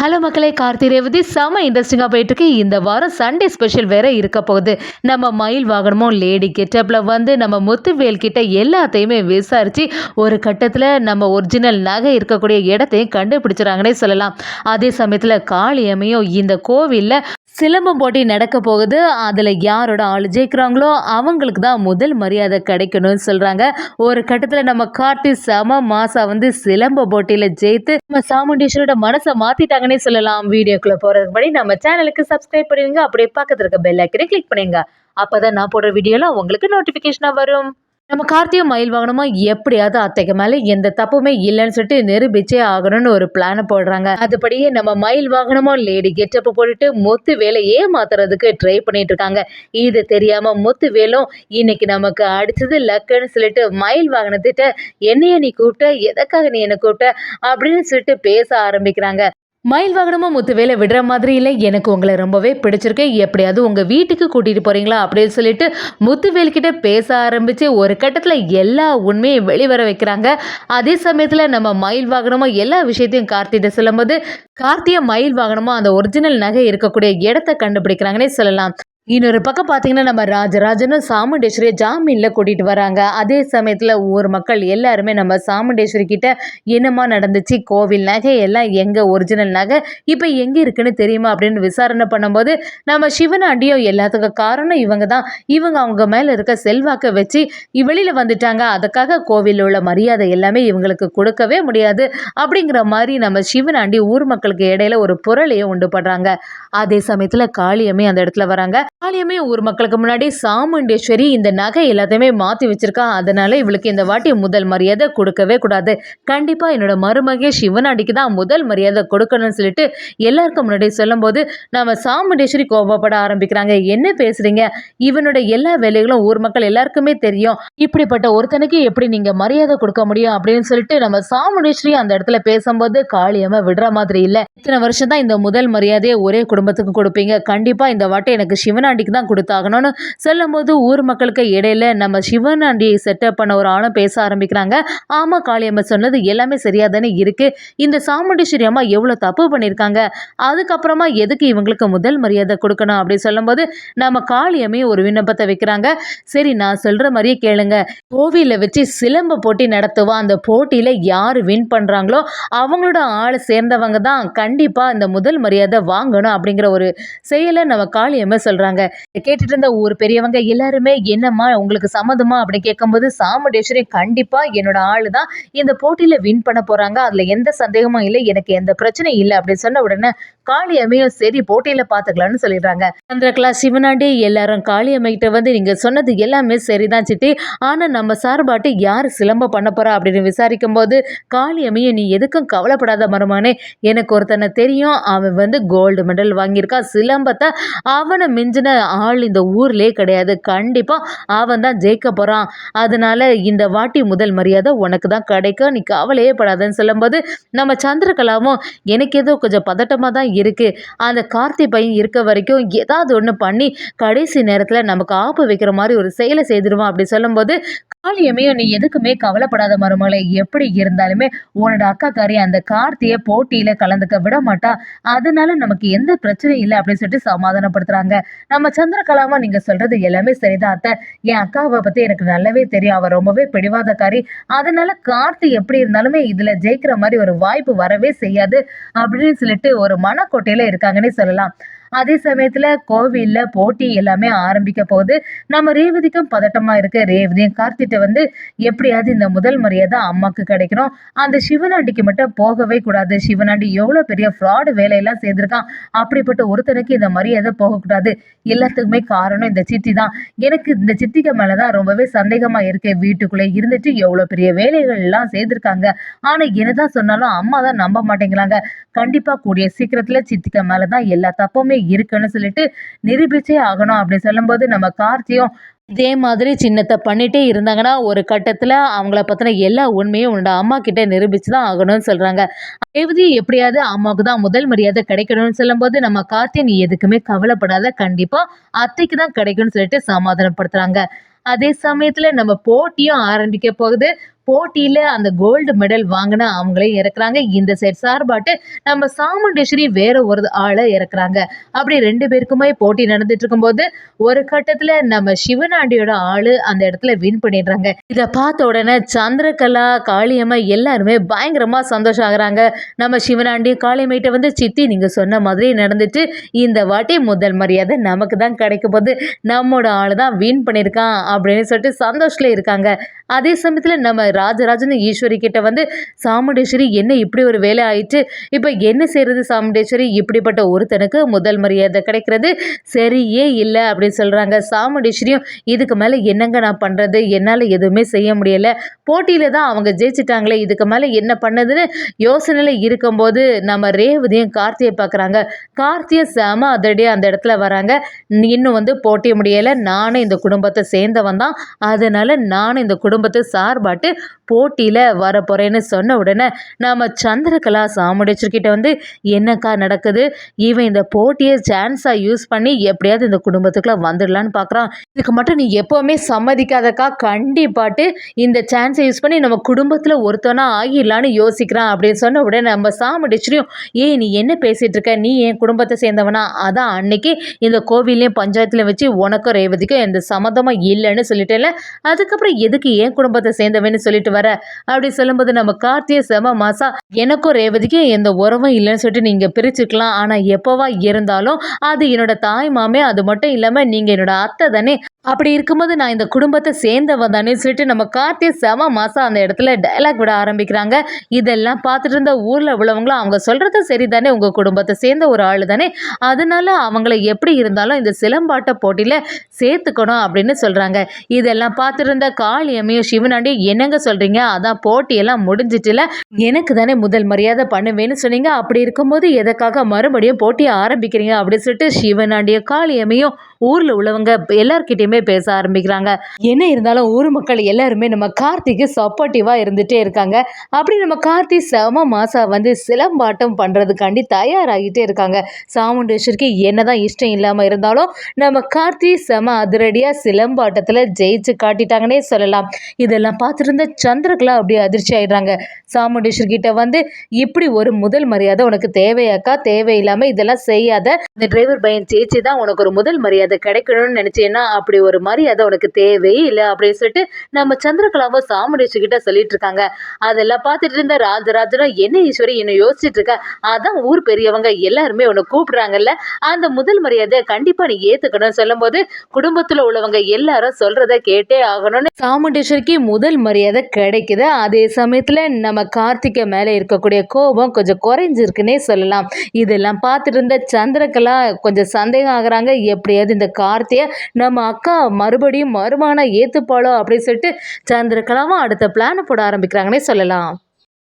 Hello மக்களே கார்த்தி ரேவதி. செம இன்ட்ரெஸ்டிங்காக போயிட்டுருக்கு. இந்த வாரம் சண்டே ஸ்பெஷல் வேற இருக்க போகுது. நம்ம மயில் வாகனமும் லேடி கெட்டப்பில் வந்து நம்ம முத்துவேல் கிட்ட எல்லாத்தையுமே விசாரித்து ஒரு கட்டத்தில் நம்ம ஒரிஜினல் நகை இருக்கக்கூடிய இடத்தையும் கண்டுபிடிச்சிறாங்கன்னே சொல்லலாம். அதே சமயத்தில் காளியம்மையும் இந்த கோவிலில் சிலம்பம் போட்டி நடக்க போகுது. அதில் யாரோட ஆள் ஜெயிக்கிறாங்களோ அவங்களுக்கு தான் முதல் மரியாதை கிடைக்கணும்னு சொல்கிறாங்க ஒரு கட்டத்தில் நம்ம கார்த்தி செம மாசா வந்து சிலம்ப போட்டியில் ஜெயித்து நம்ம சாமுண்டீஸ்வரோட மனசை மாற்றிட்டாங்கன்னே சொல்லலாம். வீடியோக்குள்ளே போகிறதுக்கு படி நம்ம சேனலுக்கு சப்ஸ்கிரைப் பண்ணுவீங்க அப்படியே பக்கத்தில் இருக்க பெல் ஐக்கனை கிளிக் பண்ணுங்க அப்போ தான் நான் போடுற வீடியோலாம் உங்களுக்கு நோட்டிஃபிகேஷனாக வரும். நம்ம கார்த்தியும் மயில் வாங்கணுமா? எப்படியாவது அத்தைக்கு மேலே எந்த தப்புமே இல்லைன்னு சொல்லிட்டு நிரூபிச்சே ஆகணும்னு ஒரு பிளானை போடுறாங்க. அதுபடியே நம்ம மயில் வாகனமோ லேடி கெட்டப்பு போட்டுட்டு முத்து வேலையே மாத்துறதுக்கு ட்ரை பண்ணிட்டு இருக்காங்க. இது தெரியாம முத்து வேலும் இன்னைக்கு நமக்கு அடிச்சது லக்குன்னு சொல்லிட்டு மயில் வாகனத்திட்ட என்னைய நீ கூப்பிட்ட? எதற்காக நீ என்னை கூப்பிட்ட? அப்படின்னு சொல்லிட்டு பேச ஆரம்பிக்கிறாங்க. மயில் வாகனமும் முத்துவேலை விடுற மாதிரி இல்லை. எனக்கு உங்களை ரொம்பவே பிடிச்சிருக்கு. எப்படியாவது உங்கள் வீட்டுக்கு கூட்டிகிட்டு போகிறீங்களா அப்படின்னு சொல்லிட்டு முத்துவேலிக்கிட்ட பேச ஆரம்பித்து ஒரு கட்டத்தில் எல்லா உண்மையும் வெளிவர வைக்கிறாங்க. அதே சமயத்தில் நம்ம மயில் வாகனமும் எல்லா விஷயத்தையும் கார்த்திகிட்ட சொல்லும்போது கார்த்திய மயில் வாகனமும் அந்த ஒரிஜினல் நகை இருக்கக்கூடிய இடத்த கண்டுபிடிக்கிறாங்கன்னே சொல்லலாம். இன்னொரு பக்கம் பார்த்தீங்கன்னா நம்ம ராஜராஜனும் சாமுண்டேஸ்வரியை ஜாமீனில் கூட்டிகிட்டு வராங்க. அதே சமயத்தில் ஊர் மக்கள் எல்லாருமே நம்ம சாமுண்டேஸ்வரி கிட்ட என்னமா நடந்துச்சு? கோவில் நகை எல்லாம் எங்கே? ஒரிஜினல் நகை இப்போ எங்கே இருக்குன்னு தெரியுமா? அப்படின்னு விசாரணை பண்ணும்போது நம்ம சிவனாண்டியும் எல்லாத்துக்கும் காரணம் இவங்க தான் இவங்க அவங்க மேலே இருக்க செல்வாக்கை வச்சு வெளியில் வந்துட்டாங்க. அதுக்காக கோவிலில் உள்ள மரியாதை எல்லாமே இவங்களுக்கு கொடுக்கவே முடியாது. அப்படிங்கிற மாதிரி நம்ம சிவனாண்டி ஊர் மக்களுக்கு இடையில ஒரு புரளையை உண்டு பண்ணுறாங்க அதே சமயத்தில் காளியம்மே அந்த இடத்துல வராங்க. காளியம்மே ஊர் மக்களுக்கு முன்னாடி சாமுண்டேஸ்வரி இந்த நகை எல்லாத்தையுமே மாற்றி வச்சிருக்கா. அதனால இவளுக்கு இந்த வாட்டி முதல் மரியாதை கொடுக்கவே கூடாது. கண்டிப்பாக என்னோட மருமகே சிவனாடிக்கு தான் முதல் மரியாதை கொடுக்கணும்னு சொல்லிட்டு எல்லாருக்கும் முன்னாடி சொல்லும்போது நம்ம சாமுண்டேஸ்வரி கோபப்பட ஆரம்பிக்கிறாங்க. என்ன பேசுறீங்க? இவனோட எல்லா வேலைகளும் ஊர் மக்கள் எல்லாருக்குமே தெரியும். இப்படிப்பட்ட ஒருத்தனுக்கு எப்படி நீங்கள் மரியாதை கொடுக்க முடியும்? அப்படின்னு சொல்லிட்டு நம்ம சாமுண்டேஸ்வரி அந்த இடத்துல பேசும்போது காளியம்மா விடுற மாதிரி இல்லை. இத்தனை வருஷம் தான் இந்த முதல் மரியாதையை ஒரே குடும்பத்துக்கு கொடுப்பீங்க. கண்டிப்பாக இந்த வாட்டி எனக்கு சிவனாண்டிக்கு தான் கொடுத்தாகணும்னு சொல்லும்போது ஊர் மக்களுக்கு இடையில நம்ம சிவனாண்டியை செட்டப் பண்ண ஒரு ஆளும் பேச ஆரம்பிக்கிறாங்க. ஆமா காளியம்மா சொன்னது எல்லாமே சரியா தானே இருக்கு. இந்த சாமுண்டீஸ்வரி அம்மா எவ்வளோ தப்பு பண்ணியிருக்காங்க? அதுக்கப்புறமா எதுக்கு இவங்களுக்கு முதல் மரியாதை கொடுக்கணும் அப்படின்னு சொல்லும்போது நம்ம காளியம்மையும் ஒரு விண்ணப்பத்தை வைக்கிறாங்க. சரி நான் சொல்ற மாதிரியே கேளுங்க. கோவிலில் வச்சு சிலம்ப போட்டி நடத்துவா அந்த போட்டியில யார் வின் பண்றாங்களோ அவங்களோட ஆளை சேர்ந்தவங்க தான் கண்டிப்பா இந்த முதல் மரியாதை வாங்கணும் அப்படிங்கிற ஒரு செயலை நம்ம காளியம்மா சொல்றாங்க கேட்டுட்டு இருந்த ஊர் பெரியவங்க எல்லாருமே என்னம்மா உங்களுக்கு சம்மதமா அப்படின்னு கேட்கும்போது சாமுண்டேஸ்வரி கண்டிப்பா என்னோட ஆளு தான் இந்த போட்டியில வின் பண்ண போறாங்க. அதுல எந்த சந்தேகமும் இல்லை. எனக்கு எந்த பிரச்சனையும் இல்லை. அப்படின்னு சொன்ன உடனே காளியம்மையும் சரி போட்டியில பாத்துக்கலாம்னு சொல்லிடுறாங்க. சந்திரகலா சிவனாண்டி எல்லாரும் காளியம்மை கிட்ட வந்து நீங்க சொன்னது எல்லாமே சரிதான் சித்தி. ஆனா நம்ம சார்பாட்டு யார் சிலம்ப பண்ண போறா? அப்படின்னு விசாரிக்கும் போது காளியம்மையும் நீ எதுக்கும் கவலைப்படாத மருமானே எனக்கு ஒருத்தனை தெரியும். அவன் வந்து கோல்டு மெடல் வாங்கியிருக்கான் சிலம்பத்தை அவனை மிஞ்சின ஆள் இந்த ஊர்லேயே கிடையாது. கண்டிப்பாக அவன் தான் ஜெயிக்க போகிறான் அதனால இந்த வாட்டி முதல் மரியாதை உனக்கு தான் கிடைக்கும். நீ கவலையே படாதன்னு சொல்லும்போது நம்ம சந்திரகலாவும் எனக்கு ஏதோ கொஞ்சம் பதட்டமாக தான் இருக்குது அந்த கார்த்தி பையன் இருக்க வரைக்கும் ஏதாவது ஒன்று பண்ணி கடைசி நேரத்தில் நமக்கு ஆப்பு வைக்கிற மாதிரி ஒரு செயலை செய்திருவான் அப்படி சொல்லும்போது காளியமே நீ எதுக்குமே கவலைப்படாத மருமகளை. எப்படி இருந்தாலுமே உன்னோட அக்காக்காரி அந்த கார்த்தியை போட்டியில் கலந்துக்க விட மாட்டா. அதனால நமக்கு எந்த பிரச்சனையும் இல்லை அப்படின்னு சொல்லிட்டு சமாதானப்படுத்துகிறாங்க நம்ம சந்திரகலாமா நீங்க சொல்றது எல்லாமே சரிதான் அத்தை. என் அக்காவை பத்தி எனக்கு நல்லாவே தெரியும். அவ ரொம்பவே பிடிவாதக்காரி. அதனால கார்த்தி எப்படி இருந்தாலுமே இதுல ஜெயிக்கிற மாதிரி ஒரு வாய்ப்பு வரவே செய்யாது அப்படின்னு சொல்லிட்டு ஒரு மனக்கோட்டையில இருக்காங்கன்னே சொல்லலாம். அதே சமயத்துல கோவில்ல போட்டி எல்லாமே ஆரம்பிக்க போகுது. நம்ம ரேவதிக்கும் பதட்டமா இருக்கு. ரேவதியும் கார்த்திட்ட வந்து எப்படியாவது இந்த முதல் மரியாதை அம்மாக்கு கிடைக்கணும். அந்த சிவனாண்டிக்கு மட்டும் போகவே கூடாது. சிவனாண்டி எவ்வளவு பெரிய ஃப்ராடு வேலையெல்லாம் செய்திருக்கான். அப்படிப்பட்ட ஒருத்தனுக்கு இந்த மரியாதை போகக்கூடாது. எல்லாத்துக்குமே காரணம் இந்த சித்தி தான். எனக்கு இந்த சித்திக்கு மேலதான் ரொம்பவே சந்தேகமா இருக்கு. வீட்டுக்குள்ளே இருந்துட்டு எவ்வளவு பெரிய வேலைகள் எல்லாம் செய்திருக்காங்க. ஆனா என்னதான் சொன்னாலும் அம்மா தான் நம்ப மாட்டேங்கிறாங்க. கண்டிப்பா கூடிய சீக்கிரத்துல சித்திக்க மேலதான் எல்லா தப்புமே இருக்குன்னு சொல்லிட்டு நிரூபிச்சே ஆகணும் அப்படின்னு சொல்லும்போது நம்ம கார்த்தியும் இதே மாதிரி சின்னத்தை பண்ணிட்டே இருந்தாங்கன்னா ஒரு கட்டத்தில் அவங்கள பற்றின எல்லா உண்மையும் உன்னோட அம்மா கிட்ட நிரூபிச்சு தான் ஆகணும்னு சொல்கிறாங்க ரேவதி எப்படியாவது அம்மாவுக்கு தான் முதல் மரியாதை கிடைக்கணும்னு சொல்லும்போது நம்ம கார்த்தி நீ எதுக்குமே கவலைப்படாத கண்டிப்பாக அத்தைக்கு தான் கிடைக்கும்னு சொல்லிட்டு சமாதானப்படுத்துகிறாங்க அதே சமயத்தில் நம்ம போட்டியும் ஆரம்பிக்க போகுது. போட்டியில் அந்த கோல்டு மெடல் வாங்கின அவங்களையும் இறக்குறாங்க. இந்த சைட் சார்பாட்டு நம்ம சாமுண்டேஸ்வரி வேற ஒரு ஆளை இறக்குறாங்க. அப்படி ரெண்டு பேருக்குமே போட்டி நடந்துட்டு இருக்கும்போது ஒரு கட்டத்தில் நம்ம சிவனாண்டியோட ஆளு அந்த இடத்துல வின் பண்ணிடுறாங்க. இதை பார்த்த உடனே சந்திரகலா காளியம்மா எல்லாருமே பயங்கரமா சந்தோஷம் ஆகுறாங்க. நம்ம சிவனாண்டி காளியம்மைகிட்ட வந்து சித்தி நீங்க சொன்ன மாதிரி நடந்துட்டு இந்த வாட்டி முதல் மரியாதை நமக்கு தான் கிடைக்க போது நம்மோட ஆள் தான் வின் பண்ணியிருக்கான் அப்படின்னு சொல்லிட்டு சந்தோஷத்துல இருக்காங்க. அதே சமயத்தில் நம்ம ராஜராஜன் ஈஸ்வரி கிட்ட வந்து சாமுண்டேஸ்வரி என்ன இப்படி ஒரு வேலை ஆயிடுச்சு இப்போ என்ன செய்யறது சாமுண்டேஸ்வரி? இப்படிப்பட்ட ஒருத்தனுக்கு முதல் மரியாதை கிடைக்கிறது. சரியே இல்லை அப்படின்னு சொல்கிறாங்க சாமுண்டேஸ்வரியும் இதுக்கு மேலே என்னங்க நான் பண்ணுறது என்னால் எதுவுமே செய்ய முடியலை. போட்டியில் தான் அவங்க ஜெயிச்சிட்டாங்களே இதுக்கு மேலே என்ன பண்ணதுன்னு யோசனையில் இருக்கும்போது நம்ம ரேவதியும் கார்த்தியை பார்க்குறாங்க கார்த்தியை சாம அதிரடியாக அந்த இடத்துல வராங்க. இன்னும் வந்து போட்டிய முடியலை. நானும் இந்த குடும்பத்தை சேர்ந்தவன் தான் அதனால் நானும் இந்த குடும்பத்தை சார்பாட்டு போட்டியில் வர போகிறேன்னு சொன்ன உடனே நாம் சந்திரகலா சாமுடிச்சர்கிட்ட வந்து என்னக்கா நடக்குது? இவன் இந்த போட்டியை சான்ஸாக யூஸ் பண்ணி எப்படியாவது இந்த குடும்பத்துக்குள்ளே வந்துடலான்னு பார்க்குறான் இதுக்கு மட்டும் நீ எப்போவுமே சம்மதிக்காதக்கா. கண்டிப்பாட்டு இந்த சான்ஸை யூஸ் பண்ணி நம்ம குடும்பத்தில் ஒருத்தனா ஆகிடலான்னு யோசிக்கிறான். அப்படின்னு சொன்ன உடனே நம்ம சாமுடிச்சரையும் ஏய் நீ என்ன பேசிகிட்டு இருக்க? நீ என் குடும்பத்தை சேர்ந்தவனா? அதான் அன்னைக்கு இந்த கோவிலையும் பஞ்சாயத்துலையும் வச்சு உனக்கும் ரேவதிக்கும் எந்த சம்மந்தமாக இல்லைன்னு சொல்லிட்டேன்ல. அதுக்கப்புறம் எதுக்கு என் குடும்பத்தை சேர்ந்தவன்னு சொல்லி சொல்லிட்டு வர. அப்படி சொல்லும்போது நம்ம கார்த்திய செம மாசா எனக்கும் ரேவதிக்கும் எந்த உறவும் இல்லைன்னு சொல்லிட்டு நீங்கள் பிரிச்சுக்கலாம். ஆனால் எப்போவா இருந்தாலும் அது என்னோட தாய் மாமே அது மட்டும் இல்லாமல் நீங்கள் என்னோட அத்தை தானே. அப்படி இருக்கும்போது நான் இந்த குடும்பத்தை சேர்ந்தவன் தானே சொல்லிட்டு நம்ம கார்த்திய செம மாதம் அந்த இடத்துல டைலாக் விட ஆரம்பிக்கிறாங்க. இதெல்லாம் பார்த்துட்டு இருந்த ஊரில் உள்ளவங்களும் அவங்க சொல்கிறது சரிதானே. உங்க உங்கள் குடும்பத்தை சேர்ந்த ஒரு ஆள் தானே. அதனால அவங்கள எப்படி இருந்தாலும் இந்த சிலம்பாட்ட போட்டியில் சேர்த்துக்கணும் அப்படின்னு சொல்கிறாங்க இதெல்லாம் பார்த்துட்டு இருந்த காளியம்மையும் சிவனாண்டியும் என்னங்க சொல்கிறீங்க அதான் போட்டியெல்லாம் முடிஞ்சிட்டுல எனக்கு தானே முதல் மரியாதை பண்ணுவேன்னு சொன்னீங்க. அப்படி இருக்கும்போது எதற்காக மறுபடியும் போட்டியை ஆரம்பிக்கிறீங்க? அப்படின்னு சொல்லிட்டு சிவனாண்டிய காளியம்மையும் ஊரில் உள்ளவங்க எல்லார்கிட்டயுமே பேச ஆரம்பிக்கிறாங்க. என்ன இருந்தாலும் ஊர் மக்கள் எல்லாருமே நம்ம கார்த்திக்கு சப்போர்ட்டிவாக இருந்துகிட்டே இருக்காங்க. அப்படி நம்ம கார்த்தி செம மாசா வந்து சிலம்பாட்டம் பண்ணுறதுக்காண்டி தயாராகிட்டே இருக்காங்க. சாமுண்டேஸ்வரிக்கு என்னதான் இஷ்டம் இல்லாமல் இருந்தாலும் நம்ம கார்த்தி செம அதிரடியாக சிலம்பாட்டத்தில் ஜெயிச்சு காட்டிட்டாங்கன்னே சொல்லலாம். இதெல்லாம் பார்த்துருந்த சந்திரகலா அப்படியே அதிர்ச்சி ஆயிடுறாங்க. சாமுண்டேஸ்வர் கிட்ட வந்து இப்படி ஒரு முதல் மரியாதை உனக்கு தேவையாக்கா? தேவையில்லாமல் இதெல்லாம் செய்யாத. இந்த டிரைவர் பையன் சேச்சி தான் உனக்கு ஒரு முதல் மரியாதை கிடைக்கணும்னு நினச்சேன்னா அப்படி ஒரு மரியாதை உனக்கு தேவையே இல்லை அப்படின்னு சொல்லிட்டு நம்ம சந்திரகலாவை சாமுண்டீஸ்வர்கிட்ட சொல்லிட்டு இருக்காங்க. அதெல்லாம் பார்த்துட்டு இருந்த ராஜராஜனும் என்ன ஈஸ்வரி என்ன யோசிச்சுட்டு இருக்க? அதான் ஊர் பெரியவங்க எல்லாருமே உன்னை கூப்பிடுறாங்கல்ல. அந்த முதல் மரியாதை கண்டிப்பாக நீ ஏற்றுக்கணும்னு சொல்லும்போது குடும்பத்தில் உள்ளவங்க எல்லாரும் சொல்கிறத கேட்டே ஆகணும்னு. சாமுண்டீஸ்வரிக்கு முதல் மரியாதை கிடைக்குது. அதே சமயத்தில் நம்ம நம்ம கார்த்திகை மேலே இருக்கக்கூடிய கோபம் கொஞ்சம் குறைஞ்சிருக்குன்னே சொல்லலாம். இதெல்லாம் பார்த்துட்டு இருந்த சந்திரகலா கொஞ்சம் சந்தேகம் ஆகுறாங்க. எப்படியாவது இந்த கார்த்தியை நம்ம அக்கா மறுபடியும் மறுமான ஏற்றுப்பாளோ அப்படின்னு சொல்லிட்டு சந்திரகலாவும் அடுத்த பிளானை போட ஆரம்பிக்கிறாங்கன்னே சொல்லலாம்.